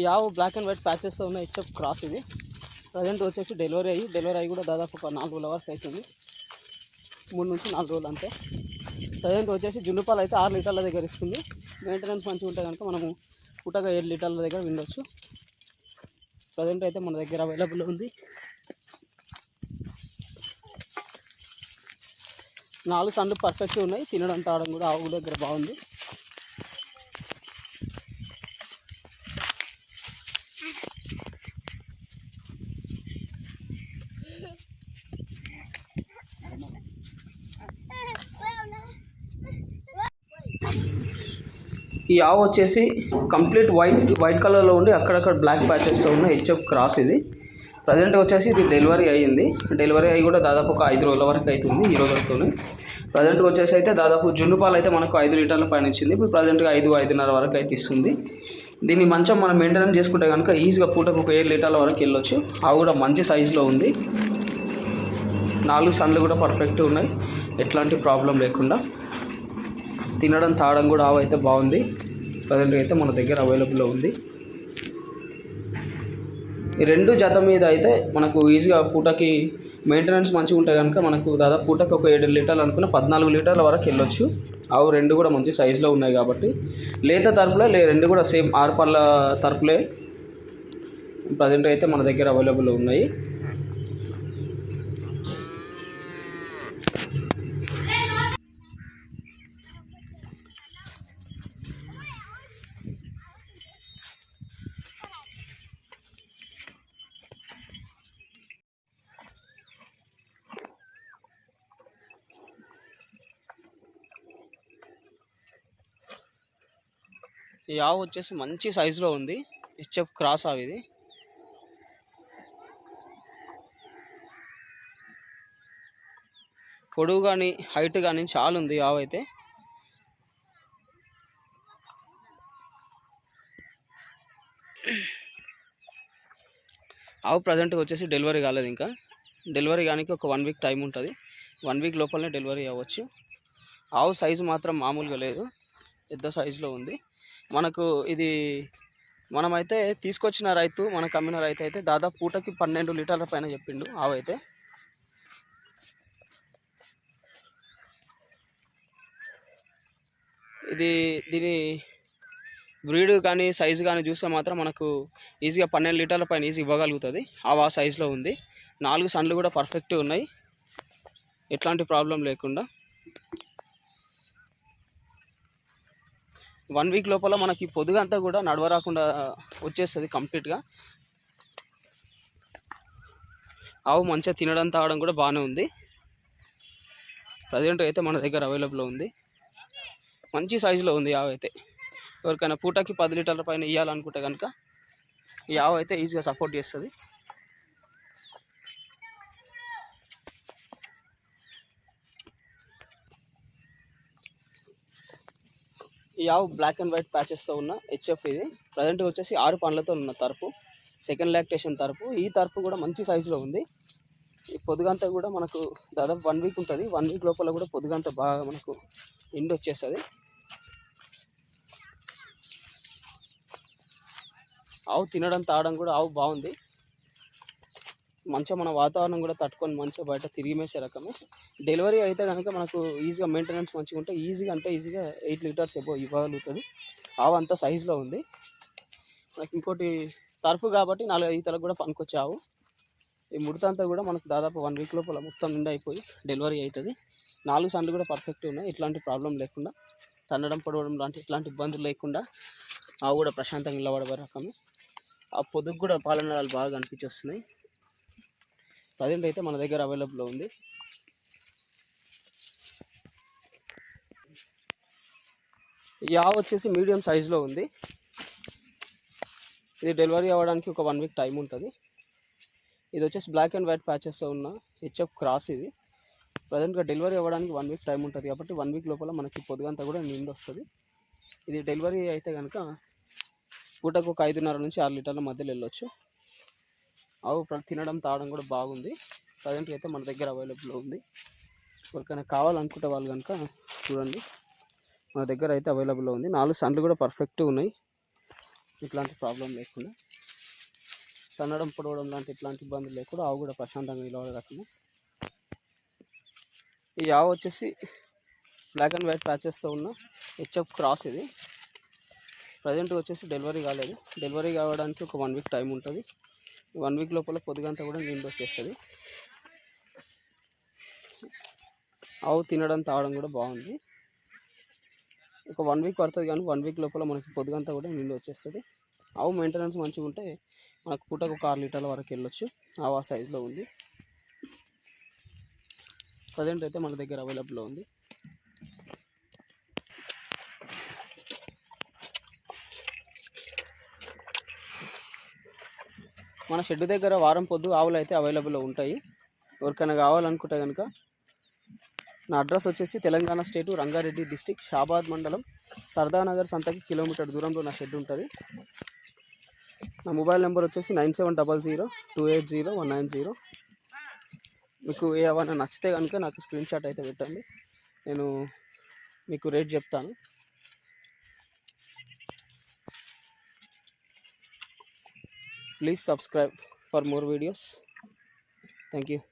ఈ ఆవు black and white ప్యాచెస్తో ఉన్న హెచ్ఎఫ్ క్రాస్ ఇది. ప్రజెంట్ వచ్చేసి డెలివరీ అయ్యి డెలివరీ అయ్యి కూడా దాదాపు ఒక నాలుగు రోజుల వరకు అవుతుంది మూడు నుంచి నాలుగు రోజులు అంతే. ప్రజెంట్ వచ్చేసి జున్నుపాలు అయితే ఆరు లీటర్ల దగ్గర ఇస్తుంది. మెయింటెనెన్స్ మంచిగా ఉంటే కనుక మనము పుట్టగా ఏడు లీటర్ల దగ్గర వినొచ్చు. ప్రజెంట్ అయితే మన దగ్గర అవైలబుల్ ఉంది. నాలుగు సన్లు పర్ఫెక్ట్గా ఉన్నాయి. తినడం తాగడం కూడా ఆవు దగ్గర బాగుంది. ఈ ఆవు వచ్చేసి కంప్లీట్ వైట్ వైట్ కలర్లో ఉండి అక్కడక్కడ బ్లాక్ ప్యాచెస్ ఉన్న హెచ్ఎఫ్ క్రాస్ ఇది. ప్రజెంట్ వచ్చేసి ఇది డెలివరీ అయ్యింది. డెలివరీ అయ్యి కూడా దాదాపు ఒక ఐదు రోజుల వరకు అవుతుంది ఈ రోజులతోనే ప్రజెంట్ వచ్చేసి అయితే దాదాపు జున్ను పాలు అయితే మనకు ఐదు లీటర్ల పైన ఇచ్చింది. ఇప్పుడు ప్రజెంట్గా ఐదు ఐదున్నర వరకు అయితే ఇస్తుంది. దీన్ని మంచిగా మనం మెయింటెనెన్స్ చేసుకుంటే కనుక ఈజీగా పూటకు ఒక ఏడు లీటర్ల వరకు వెళ్ళొచ్చు. ఆవు కూడా మంచి సైజులో ఉంది. నాలుగు సన్లు కూడా పర్ఫెక్ట్ ఉన్నాయి. ఎట్లాంటి ప్రాబ్లం లేకుండా. తినడం తాగడం కూడా ఆవు అయితే బాగుంది. ప్రజెంట్గా అయితే మన దగ్గర అవైలబుల్లో ఉంది. ఈ రెండు జత మీద అయితే మనకు ఈజీగా పూటకి మెయింటెనెన్స్ మంచిగా ఉంటే కనుక మనకు దాదాపు పూటకి ఒక ఏడు లీటర్లు అనుకున్న పద్నాలుగు లీటర్ల వరకు వెళ్ళొచ్చు. ఆవు రెండు కూడా మంచి సైజులో ఉన్నాయి కాబట్టి. లేత తరపులే లే రెండు కూడా సేమ్ ఆరు పళ్ళ తరపులే. ప్రజెంట్ అయితే మన దగ్గర అవైలబుల్ ఉన్నాయి. ఈ ఆవు వచ్చేసి మంచి సైజులో ఉంది. హెచ్ఎఫ్ క్రాస్ ఆవు ఇది. పొడవు కానీ హైట్ కానీ చాలా ఉంది ఈ ఆవు అయితే. ఆవు ప్రజెంట్గా వచ్చేసి డెలివరీ కాలేదు ఇంకా. డెలివరీ కానీ ఒక వన్ వీక్ టైం ఉంటుంది. వన్ వీక్ లోపలనే డెలివరీ అవ్వచ్చు. ఆవు సైజు మాత్రం మామూలుగా లేదు. పెద్ద సైజులో ఉంది. మనకు ఇది మనమైతే తీసుకొచ్చిన రైతు మనకు అమ్మిన రైతు అయితే దాదాపు పూటకి పన్నెండు లీటర్ల పైన చెప్పిండు ఆవైతే ఇది దీని బ్రీడ్ కానీ సైజు కానీ చూస్తే మాత్రం మనకు ఈజీగా పన్నెండు లీటర్ల పైన ఈజీ ఇవ్వగలుగుతుంది. ఆవు ఆ సైజులో ఉంది. నాలుగు సన్లు కూడా పర్ఫెక్ట్గా ఉన్నాయి. ఎట్లాంటి ప్రాబ్లం లేకుండా. వన్ వీక్ లోపల మనకి పొదుగంతా కూడా నడవరాకుండా వచ్చేస్తుంది కంప్లీట్గా. ఆవు మంచిగా తినడం తాగడం కూడా బాగానే ఉంది. ప్రజెంట్ అయితే మన దగ్గర అవైలబుల్లో ఉంది. మంచి సైజులో ఉంది ఆవు అయితే. ఎవరికైనా పూటకి పది లీటర్ల పైన ఇవ్వాలనుకుంటే కనుక ఈ ఆవు అయితే ఈజీగా సపోర్ట్ చేస్తుంది. ఈ ఆవు బ్లాక్ అండ్ వైట్ ప్యాచెస్తో ఉన్న హెచ్ఎఫ్ ఇది. ప్రజెంట్గా వచ్చేసి ఆరు పండ్లతో ఉన్న తరపు సెకండ్ లాక్టేషన్ తరపు. ఈ తరపు కూడా మంచి సైజులో ఉంది. ఈ పొదుగంతా కూడా మనకు దాదాపు వన్ వీక్ ఉంటుంది. వన్ వీక్ లోపల కూడా పొదుగంతా బాగా మనకు ఎండ్ వచ్చేస్తుంది. ఆవు తినడం తాగడం కూడా ఆవు బాగుంది. మంచిగా మన వాతావరణం కూడా తట్టుకొని మంచిగా బయట తిరిగిమేసే రకమే. డెలివరీ అయితే కనుక మనకు ఈజీగా మెయింటెనెన్స్ మంచిగా ఉంటే ఈజీగా అంటే ఈజీగా ఎయిట్ లీటర్స్ ఎబో ఇవ్వగలుగుతుంది. ఆవు అంత సైజులో ఉంది. మనకి ఇంకోటి తరపు కాబట్టి నాలుగు ఈతలకు కూడా పనికొచ్చే ఆవు. ఈ ముడత అంతా కూడా మనకు దాదాపు వన్ వీక్ లోపల మొత్తం నిండా అయిపోయి డెలివరీ అవుతుంది. నాలుగు సన్లు కూడా పర్ఫెక్ట్ ఉన్నాయి. ఎట్లాంటి ప్రాబ్లం లేకుండా తన్నడం పడవడం లాంటి ఎట్లాంటి ఇబ్బందులు లేకుండా ఆవు కూడా ప్రశాంతంగా నిలబడే రకమే. ఆ పొదుగు కూడా పాలనలు బాగా కనిపించేస్తున్నాయి ప్రజెంట్ అయితే మన దగ్గర అవైలబుల్లో ఉంది. ఈ ఆవు వచ్చేసి మీడియం సైజులో ఉంది. ఇది డెలివరీ అవ్వడానికి ఒక వన్ వీక్ టైం ఉంటుంది. ఇది వచ్చేసి బ్లాక్ అండ్ వైట్ ప్యాచెస్తో ఉన్న హెచ్ఎఫ్ క్రాస్ ఇది. ప్రజెంట్గా డెలివరీ అవ్వడానికి వన్ వీక్ టైం ఉంటుంది కాబట్టి వన్ వీక్ లోపల మనకి పొద్దుగంతా కూడా నిండి వస్తుంది. ఇది డెలివరీ అయితే కనుక పూటకు ఒక ఐదున్నర నుంచి ఆరు లీటర్ల మధ్యలో వెళ్ళొచ్చు. ఆవు తినడం తాగడం కూడా బాగుంది. ప్రజెంట్గా అయితే మన దగ్గర అవైలబుల్లో ఉంది. ఎవరికైనా కావాలనుకుంటే వాళ్ళు కనుక చూడండి. మన దగ్గర అయితే అవైలబుల్లో ఉంది. నాలుగు సన్లు కూడా పర్ఫెక్ట్గా ఉన్నాయి. ఇట్లాంటి ప్రాబ్లం లేకుండా. తన్నడం పొడవడం లాంటి ఇట్లాంటి ఇబ్బందులు లేకుండా ఆవు కూడా ప్రశాంతంగా నిలబడే రకము. ఈ ఆవు వచ్చేసి బ్లాక్ అండ్ వైట్ ప్యాచెస్తో ఉన్న హెచ్ఎఫ్ క్రాస్ ఇది. ప్రజెంట్ వచ్చేసి డెలివరీ కాలేదు. డెలివరీ కావడానికి ఒక వన్ వీక్ టైం ఉంటుంది. వన్ వీక్ లోపల పొద్దుగంతా కూడా నిండి వచ్చేస్తుంది. ఆవు తినడం తాగడం కూడా బాగుంది. ఒక వన్ వీక్ పడుతుంది కానీ వన్ వీక్ లోపల మనకి పొద్దుగంతా కూడా నిండి వచ్చేస్తుంది. ఆవు మెయింటెనెన్స్ మంచిగా ఉంటే మనకు పూటకు ఒక ఆరు లీటర్ల వరకు వెళ్ళొచ్చు. ఆవు ఆ సైజులో ఉంది. ప్రజెంట్ అయితే మన దగ్గర అవైలబుల్లో ఉంది. మన షెడ్ దగ్గర వారం పొద్దు ఆవులు అయితే అవైలబుల్లో ఉంటాయి. ఎవరికైనా కావాలనుకుంటే కనుక నా అడ్రస్ వచ్చేసి తెలంగాణ స్టేటు రంగారెడ్డి డిస్టిక్ షాబాద్ మండలం సర్దానగర్ సంతకి కిలోమీటర్ దూరంలో నా షెడ్ ఉంటుంది. నా మొబైల్ నెంబర్ వచ్చేసి nine seven double zero two eight zero one nine zero. మీకు ఏమైనా నచ్చితే కనుక నాకు స్క్రీన్ షాట్ అయితే పెట్టండి. నేను మీకు రేట్ చెప్తాను. please subscribe for more videos. Thank you.